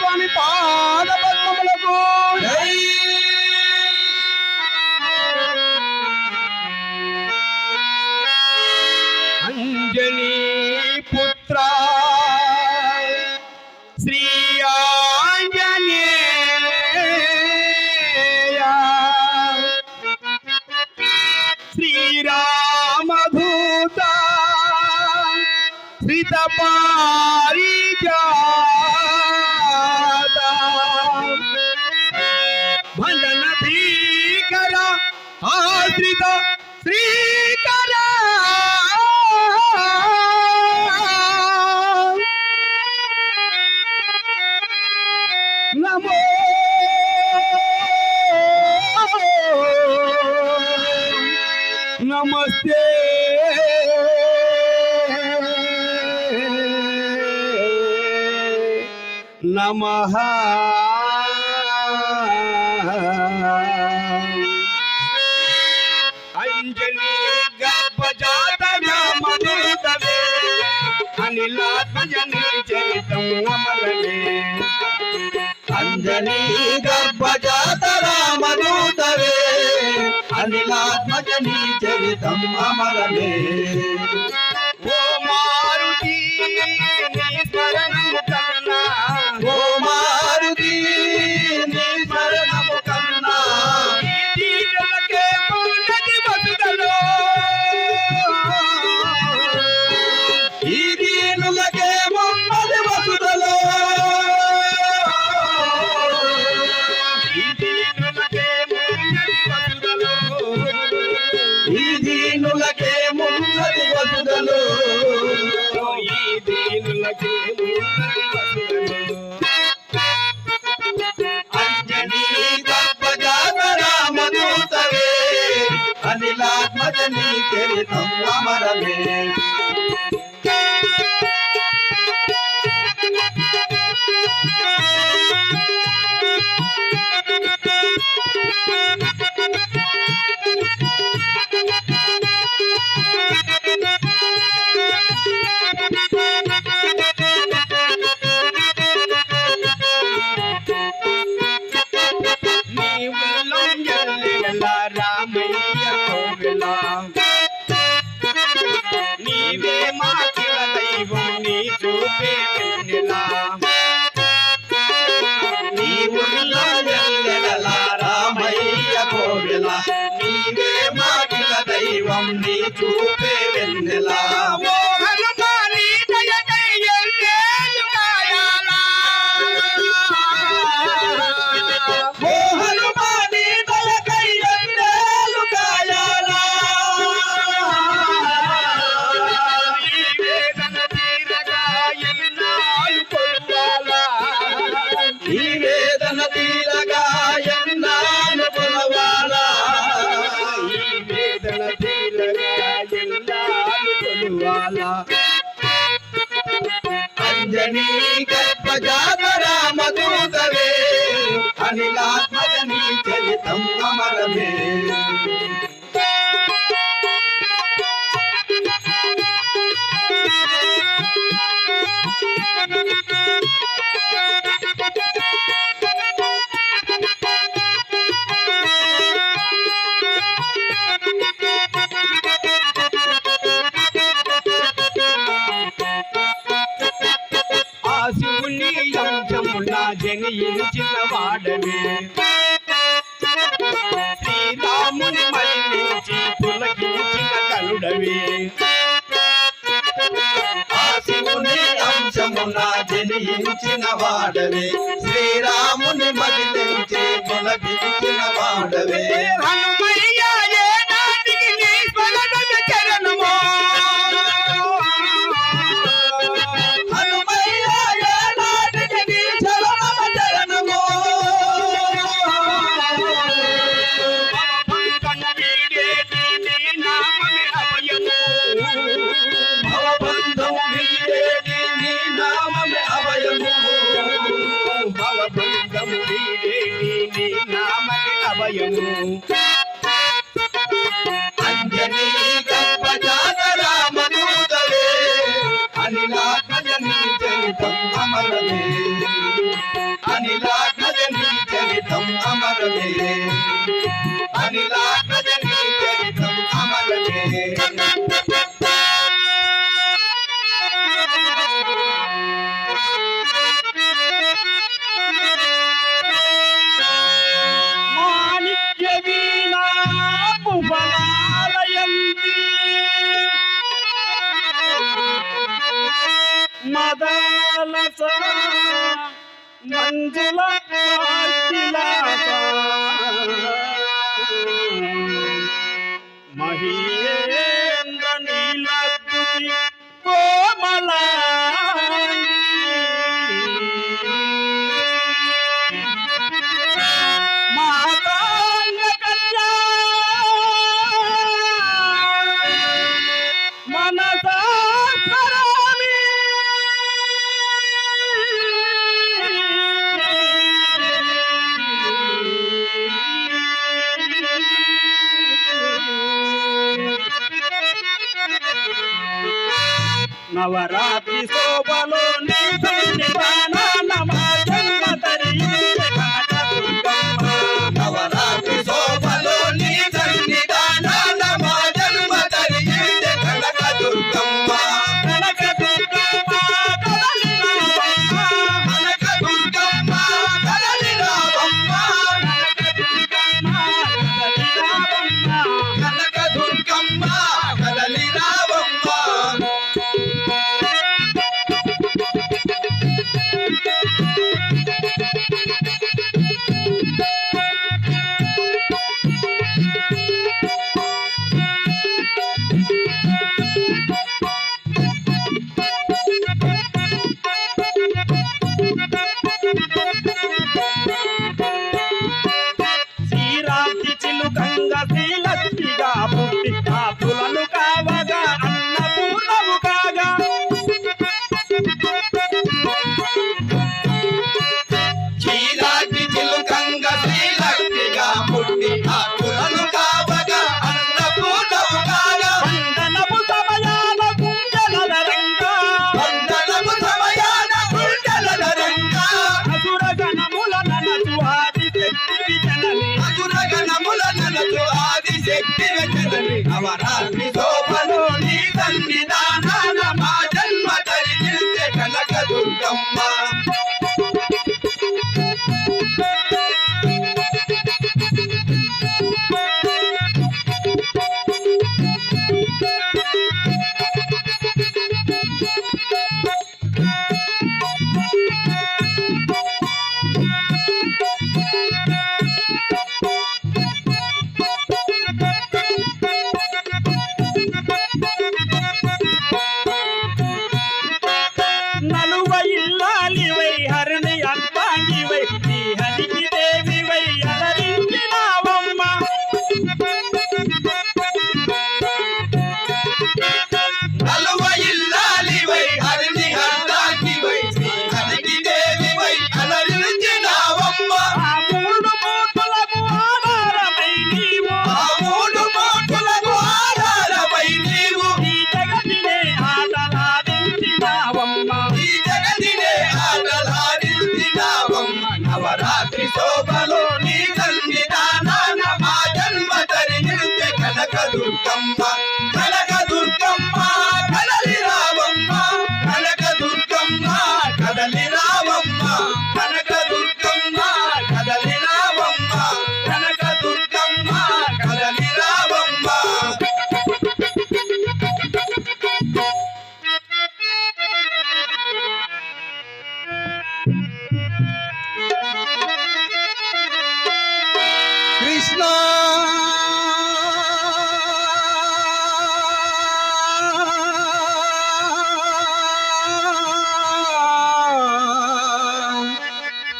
స్వామి పాద పద్మములకు అంజనీ పుత్ర శ్రీ ఆంజనేయ శ్రీరామధూత శ్రీత పారిజా నమస్తే నమ అంజలి గర్భజాత నామదేవే అనిలాత్మజని చరితం అమరమే అంజలి అనిలాత్మక నీ చరితం అమరమే. जननी गर्भजात रामदूतवे अनिलात దేవుడవి శివుని అంశమున జనించిన వాడవే. శ్రీరాముని మది తెంచి తొలగించిన వాడవే. హనుమయ్యే Mahila నవరాత్రి శోభలో నీ parar.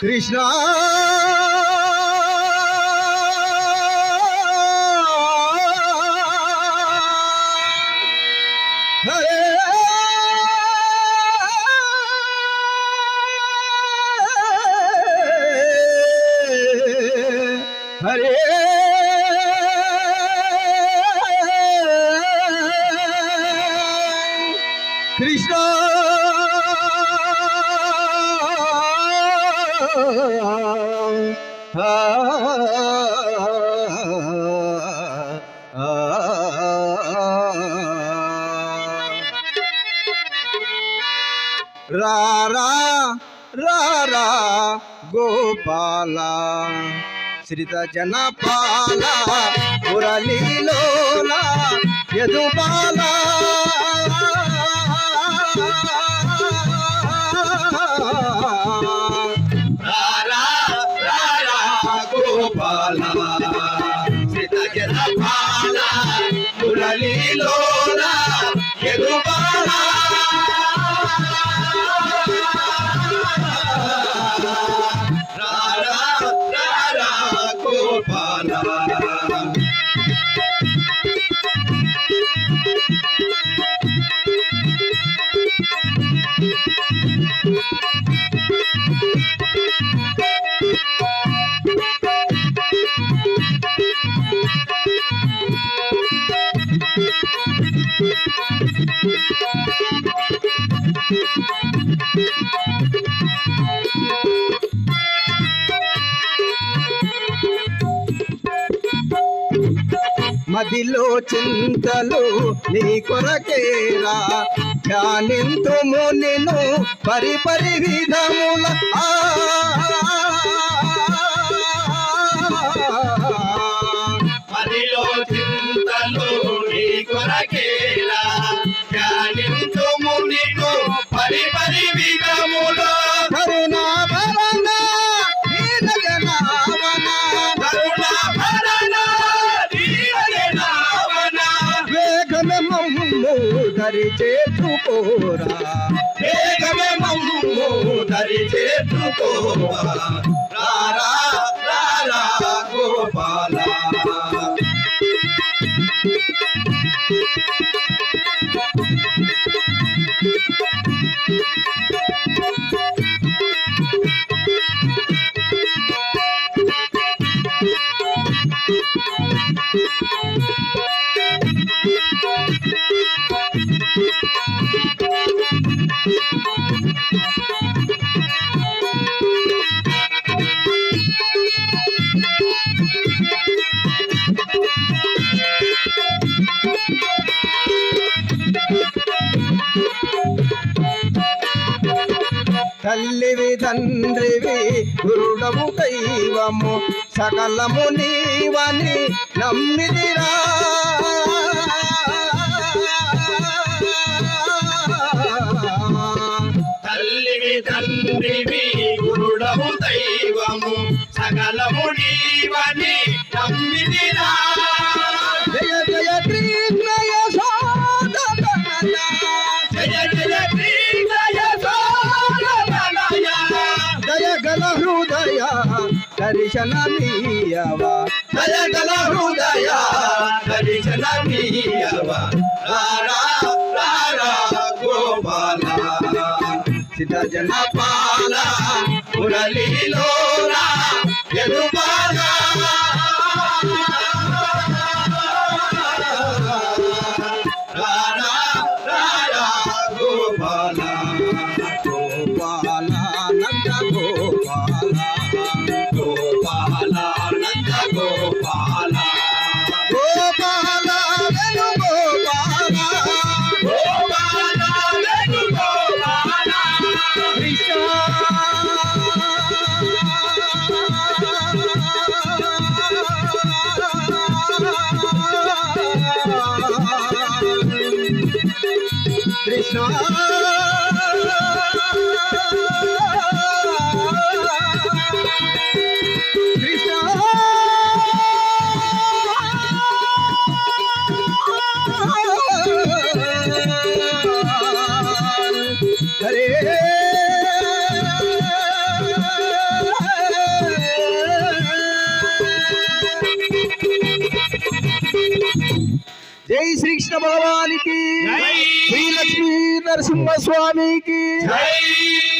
కృష్ణ హరే హరే కృష్ణ ఆ, ఆ, రారా రారా గోపాల. శ్రిత జనపాల మురళీలోన యదుపాల. Thank you. మదిలో చింతలు నీ కొరకేరా. ధ్యానింతుము నిను పరి పరి విధముల ఆ ধরে জেঠু পোরা বেগমে মম্মু ধরে জেঠু পোরা রারা রারা গোপালা। Thank you. తల్లివి తండ్రివి గురుడము దైవము సకలము నీవని నమ్మిదిరా. తల్లివి తండ్రివి గురుడము దైవము సకలము నీవని నమ్మిదిరా. దర్శనమీయవా జయ గల హృదయ దర్శనమీయవ రారా రారా గోపాల. సిద్ధ జన పాల జై శ్రీకృష్ణ భగవానికి శ్రీ లక్ష్మీ నరసింహ స్వామికి. జై